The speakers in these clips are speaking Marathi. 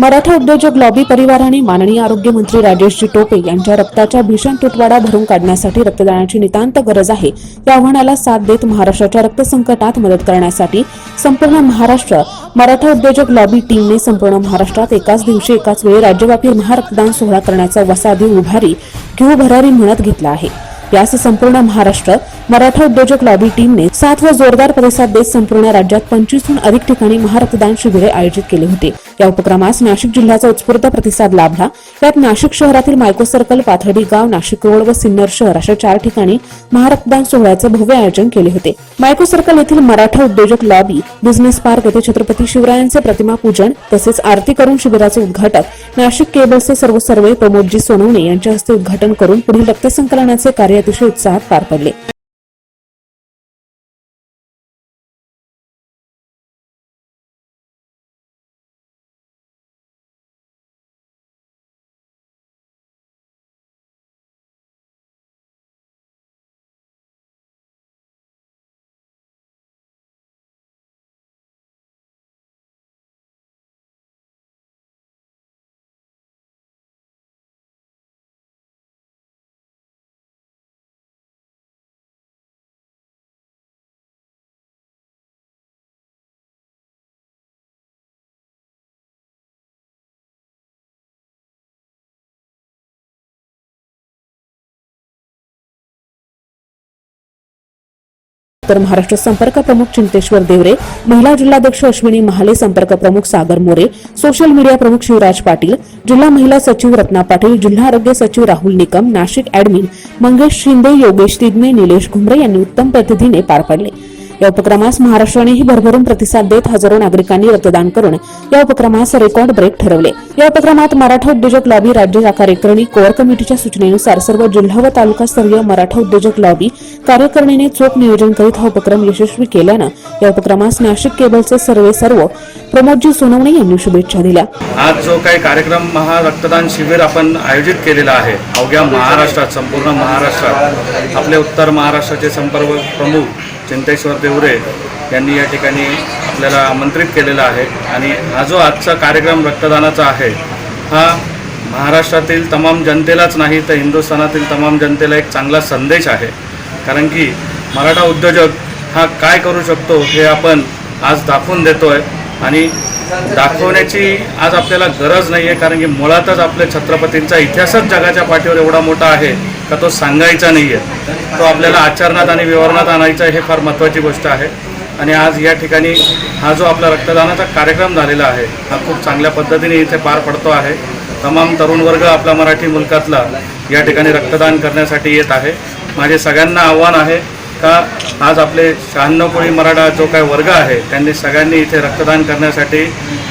मराठा उद्योजक लॉबी परिवाराने माननीय आरोग्यमंत्री राजेशजी टोपे यांच्या रक्ताच्या भीषण तुटवाडा भरून काढण्यासाठी रक्तदानाची नितांत गरज आहे. या आव्हानाला साथ देत महाराष्ट्राच्या रक्तसंकटात मदत करण्यासाठी संपूर्ण महाराष्ट्र मराठा उद्योजक लॉबी टीमने संपूर्ण महाराष्ट्रात एकाच दिवशी एकाच वेळी राज्यव्यापी महारक्तदान सोहळा करण्याचा वसादी उभारी घेऊ भरारी म्हणत घेतला आहे. यास संपूर्ण महाराष्ट्र मराठा उद्योजक लॉबी टीमने सात व जोरदार प्रतिसाद देत संपूर्ण राज्यात पंचवीसहून अधिक ठिकाणी महारक्तदान शिबिरे आयोजित केले होते. या उपक्रमास नाशिक जिल्ह्याचा उत्स्फूर्त प्रतिसाद लाभला. यात नाशिक शहरातील मायको सर्कल पाथर्डी गाव नाशिक रोड व सिन्नर शहर अशा चार ठिकाणी महारक्तदान सोहळ्याचे भव्य आयोजन केले होते. मायको सर्कल येथील मराठा उद्योजक लॉबी बिझनेस पार्क येथे छत्रपती शिवरायांचे प्रतिमा पूजन तसेच आरती करून शिबिराचे उद्घाटक नाशिक केबल्सचे सर्व सर्वे प्रमोदजी सोनवणे यांच्या हस्ते उद्घाटन करून पुढील रक्तसंकलनाचे कार्य अतिशय उत्साहात पार पडले. तर महाराष्ट्र संपर्क प्रमुख चिंतेश्वर देवरे महिला जिल्हाध्यक्ष अश्विनी महाले संपर्क प्रमुख सागर मोरे सोशल मीडिया प्रमुख शिवराज पाटील जिल्हा महिला सचिव रत्ना पाटील जिल्हा आरोग्य सचिव राहुल निकम नाशिक अॅडमिन मंगेश शिंदे योगेश तिदमे निलेश घुमरे यांनी उत्तम प्रतिधीने पार पाडले. या उपक्रमास महाराष्ट्रानेही भरभरून प्रतिसाद देत हजारो नागरिकांनी रक्तदान करून या उपक्रमास रेकॉर्ड ब्रेक ठरवले. या उपक्रमात मराठा उद्योजक लॉबी राज्य कार्यकारिणी कोअर कमिटीच्या सूचनेनुसार सर्व जिल्हा व तालुकास्तरीय मराठा उद्योजक लॉबी कार्यकारिणीने चोख नियोजन करीत हा उपक्रम यशस्वी केल्यानं या उपक्रमास नाशिक केबलचे सर्वे सर्व प्रमोदजी सोनवणे यांनी शुभेच्छा दिल्या. आज जो काही कार्यक्रम महा रक्तदान शिबिर आपण आयोजित केलेला आहे अवघ्या महाराष्ट्रात संपूर्ण महाराष्ट्रात आपले उत्तर महाराष्ट्राचे संपर्क प्रमुख चिंतेश्वर देवरे यांनी या ठिकाणी आपल्याला आमंत्रित केलेला आहे. आणि हा जो आजचा कार्यक्रम रक्तदानाचा आहे हा महाराष्ट्रातील तमाम जनतेलाच नाही तर हिंदुस्थानातील तमाम जनतेला एक चांगला संदेश आहे. कारण की मराठा उद्योजक हा काय करू शकतो हे आपण आज दाखवून देतो आहे आणि दाखवण्याची आज आपल्याला गरज नाही आहे कारण की मुळातच आपल्या छत्रपतींचा इतिहासच जगाच्या पाठीवर एवढा मोठा आहे. का तो सांगायचा नाही आहे तो आपल्याला आचरणात आणि विवरणात आणायचा हे फार महत्त्वाची गोष्ट आहे. आणि आज या ठिकाणी हा जो आपला रक्तदानाचा कार्यक्रम झालेला आहे हा खूप चांगल्या पद्धतीने इथे पार पडतो आहे. तमाम तरुण वर्ग आपला मराठी मुलकातला या ठिकाणी रक्तदान करण्यासाठी येत आहे. माझे सगळ्यांना आव्हान आहे का आज आपले शहाण्णव कोळी मराठा जो काय वर्ग आहे त्यांनी सगळ्यांनी इथे रक्तदान करण्यासाठी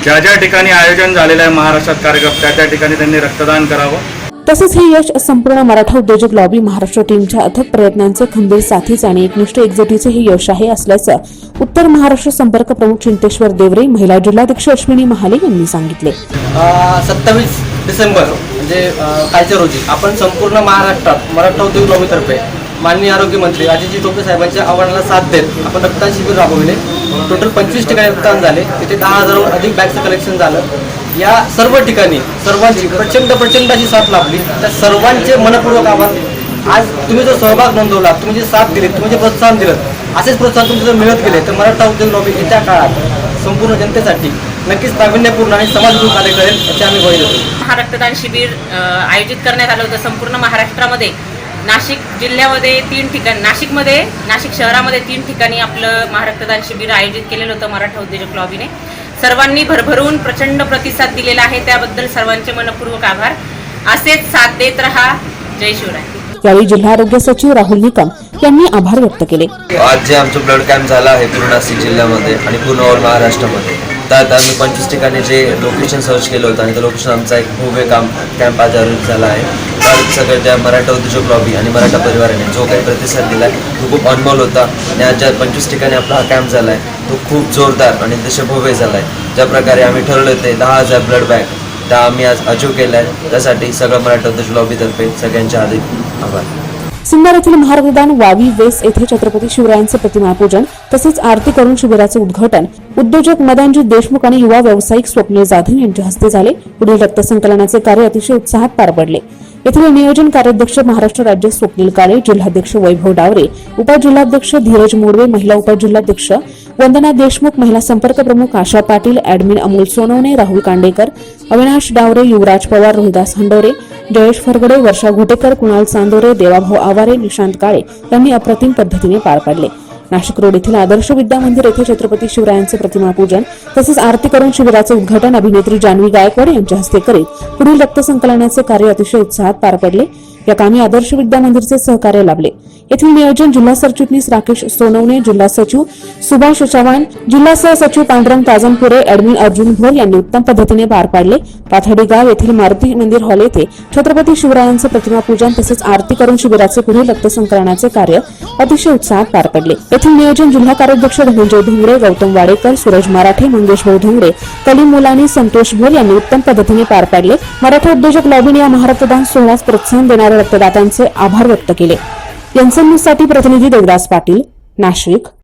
ज्या ज्या ठिकाणी आयोजन झालेलं आहे महाराष्ट्रात कार्यक्रम त्या त्या ठिकाणी त्यांनी रक्तदान करावं. तसेच हे यश संपूर्ण मराठा उद्योजक लॉबी महाराष्ट्र टीमच्या अथक प्रयत्नांचे खंबीर साथीच आणि एकनिष्ठ एकजुटीचे हे यश आहे असल्याचं उत्तर महाराष्ट्र संपर्क प्रमुख चिंतेश्वर देवरे महिला जिल्हाध्यक्ष अश्विनी महाले यांनी सांगितले. सत्तावीस डिसेंबर म्हणजे कालच्या रोजी आपण संपूर्ण महाराष्ट्रात मराठा उद्योग लॉबीतर्फे माननीय आरोग्यमंत्री अजितजी टोपे साहेबांच्या आव्हानाला साथ देत आपण रक्तदान शिबिर राबवले. टोटल पंचवीस ठिकाणी रक्तदान झाले. तिथे दहा हजारवर अधिक बॅगचं कलेक्शन झालं. या सर्व ठिकाणी सर्वांची प्रचंड प्रचंड अशी साथ लाभली. त्या सर्वांचे मनपूर्वक आभार. आज तुम्ही जो सहभाग नोंदवला तुम्ही जे साथ दिली तुम्ही जे प्रोत्साहन दिलं असेच प्रोत्साहन तुम्ही जर मिळत गेले तर मराठा उद्योग लॉबी येत्या काळात संपूर्ण जनतेसाठी नक्कीच प्रावीण्यपूर्ण आणि समाजपूर्ण कार्य करेल याची आम्ही ग्वाही देतो. हा रक्तदान शिबिर आयोजित करण्यात आलं होतं संपूर्ण महाराष्ट्रामध्ये. नाशिक जिल्ह्यामध्ये तीन ठिकाणी नाशिकमध्ये नाशिक शहरामध्ये तीन ठिकाणी आपलं महारक्तदान शिबिर आयोजित केलेलं होतं मराठा उद्योजक लॉबीने. सर्वांनी भरभरून प्रचंड प्रतिसाद दिलेला आहे. त्याबद्दल सर्वांचे मनपूर्वक आभार. असेच साथ देत रहा. जय शिवराय. यावेळी जिल्हा आरोग्य सचिव राहुल निकम यांनी आभार व्यक्त केले. आज जे आमचं ब्लड कॅम्प झाला आहे पूर्ण नाशिक जिल्ह्यामध्ये आणि पूर्ण ऑल महाराष्ट्रामध्ये त्यात आम्ही पंचवीस ठिकाणी जे लोकेशन सर्च केलं होतं आणि तो लोकेशन आमचा एक भव्य काम कॅम्प आज आयोजित झाला आहे. तर सगळ्या त्या मराठा उद्योजक लॉबी आणि मराठा परिवाराने जो काही प्रतिसाद दिला आहे तो खूप अनमोल होता. आणि आज ज्या पंचवीस ठिकाणी आपला हा कॅम्प झाला आहे तो खूप जोरदार आणि तसे भव्य झाला आहे. ज्या प्रकारे आम्ही ठरवलं ते दहा हजार ब्लड बॅग त्या आम्ही आज अचीव केल्या आहे त्यासाठी सगळं मराठा उद्योजक लॉबीतर्फे सगळ्यांच्या आधी आभार. सिन्नर येथील महारक्तदान वावी वेस येथे छत्रपती शिवरायांचे प्रतिमापूजन तसेच आरती करून शिबिराचे उद्घाटन उद्योजक मदनजी देशमुख आणि युवा व्यावसायिक स्वप्नील जाधव यांच्या हस्ते झाले. पुढील रक्त संकलनाचे कार्य अतिशय उत्साहात पार पडले. येथील नियोजन कार्याध्यक्ष महाराष्ट्र राज्य स्वप्नील काळे जिल्हाध्यक्ष वैभव डावरे उपजिल्हाध्यक्ष धीरज मोडवे महिला उपजिल्हाध्यक्ष वंदना देशमुख महिला संपर्क प्रमुख आशा पाटील ऍडमिन अमोल सोनवणे राहुल कांडेकर अविनाश डावरे युवराज पवार रोहिदास हंडोरे जयेश फरगडे वर्षा घोटेकर कुणाल चांदोरे देवाभाऊ आवारे निशांत काळे यांनी अप्रतिम पद्धतीने पार पाडले. नाशिक रोड येथील आदर्श विद्या मंदिर येथे छत्रपती शिवरायांचे प्रतिमा पूजन तसेच आरती करून शिबिराचे उद्घाटन अभिनेत्री जान्हवी गायकवाड यांच्या हस्ते करीत पुढील रक्त संकलनाचे कार्य अतिशय उत्साहात पार पडले. या कामी आदर्श विद्या मंदिरचे सहकार्य लाभले. येथील नियोजन जिल्हा सरचिटणीस राकेश सोनवणे जिल्हा सचिव सुभाष चव्हाण जिल्हा सहसचिव पांडुरंग ताजनपुरे ऍडमिन अर्जुन भोर यांनी उत्तम पद्धतीने पार पाडले. पाथडी गाव येथील मारुती मंदिर हॉल येथे छत्रपती शिवरायांचे प्रतिमा पूजन तसेच आरती करून शिबिराचे पुढील रक्तसंकलनाचे कार्य अतिशय उत्साहात पार पडले. येथील नियोजन जिल्हा कार्याध्यक्ष धनंजय धुंगडे गौतम वाडेकर सूरज मराठे मंगेश भाऊ धुंगडे कलीम मुलानी संतोष भोर यांनी उत्तम पद्धतीने पार पाडले. मराठा उद्योजक लॉबीने या महारक्तदान सोहळ्यास प्रोत्साहन देणाऱ्या रक्तदात्यांचे आभार व्यक्त केले. यांचं न्यूजसाठी प्रतिनिधी देवदास पाटील नाशिक.